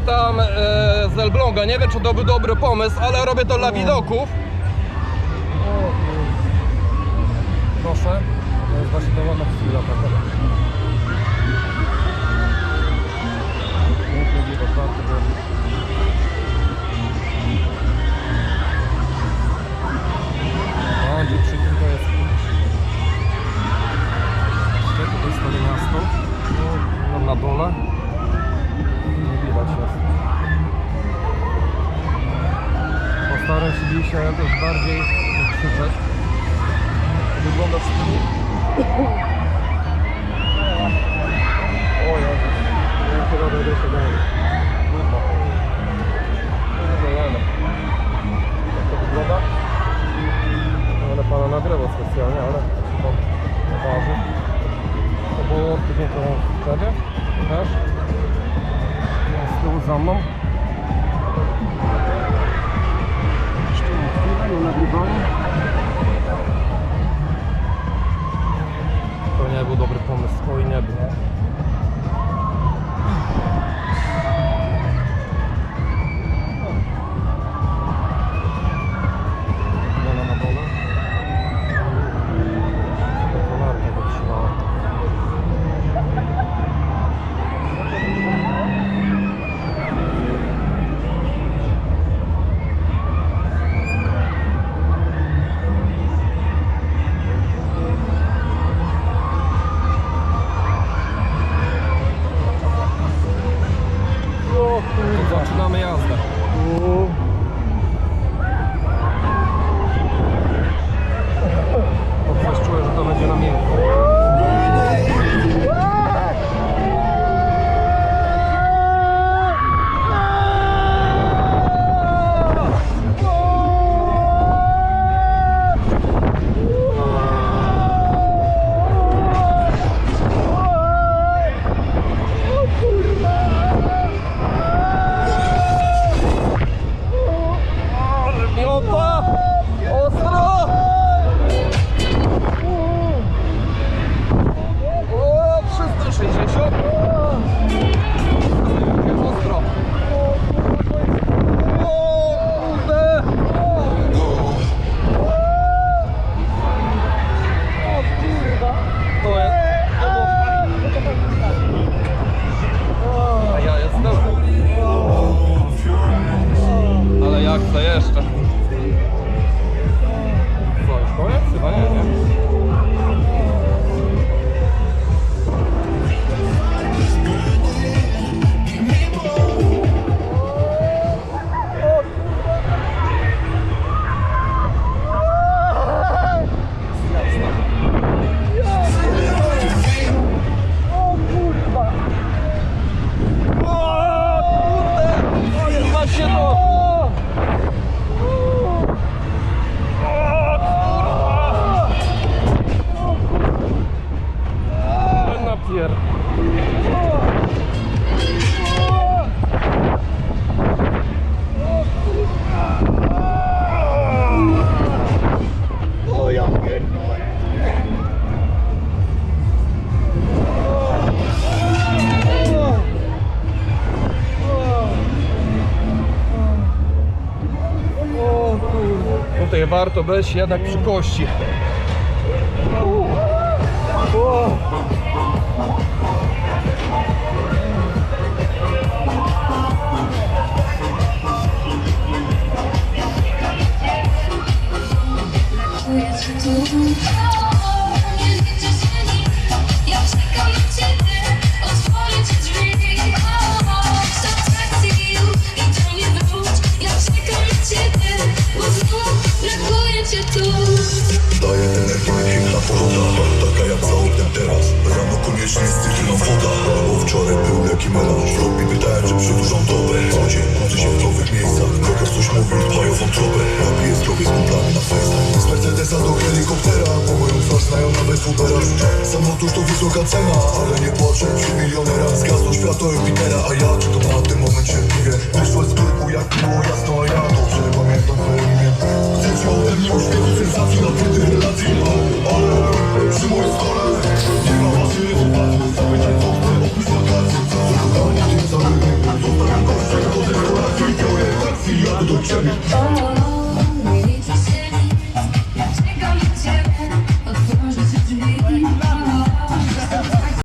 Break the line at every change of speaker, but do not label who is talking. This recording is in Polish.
witam e, z Elbląga. Nie wiem, czy to był dobry pomysł, ale robię to dla widoków. Proszę. To jest właśnie dowolna chwila taka. Piękny widok, bardzo ładny. A, gdzie przy tym to jest Jeszcze tutaj stare miasto. No, Tam na dole. Postaram się dzisiaj jakoś bardziej krzyczeć. Wygląda w stylu. O Jezus. Ja się robię do siebie. Trudno. Trudno, Jak to wygląda? Będę pana nagrywał specjalnie, ale to wydarzy. To było tydzień temu wtedy też. Tyłu za mną. Jeszcze chwilę na nagrywanie. Zaczynamy jazdę. Warto być jednak przy kości.
Ja
znają nawet Ubera Sam otóż to wysoka cena Ale nie płaczę, wśród milionera Zgasło światło Jupitera A ja czekam na ten moment cierpliwie Wyszła z sklepu jak było jasno A ja dobrze pamiętam twoje imię. Chcecie ode mnie uśmiechu sensacji na płyty relacji Ale przy moim stole Nie ma waszych chłopaków Zapytaj co chcę oprócz wakacji Zakochani tym samym Zostawiam goście do ciebie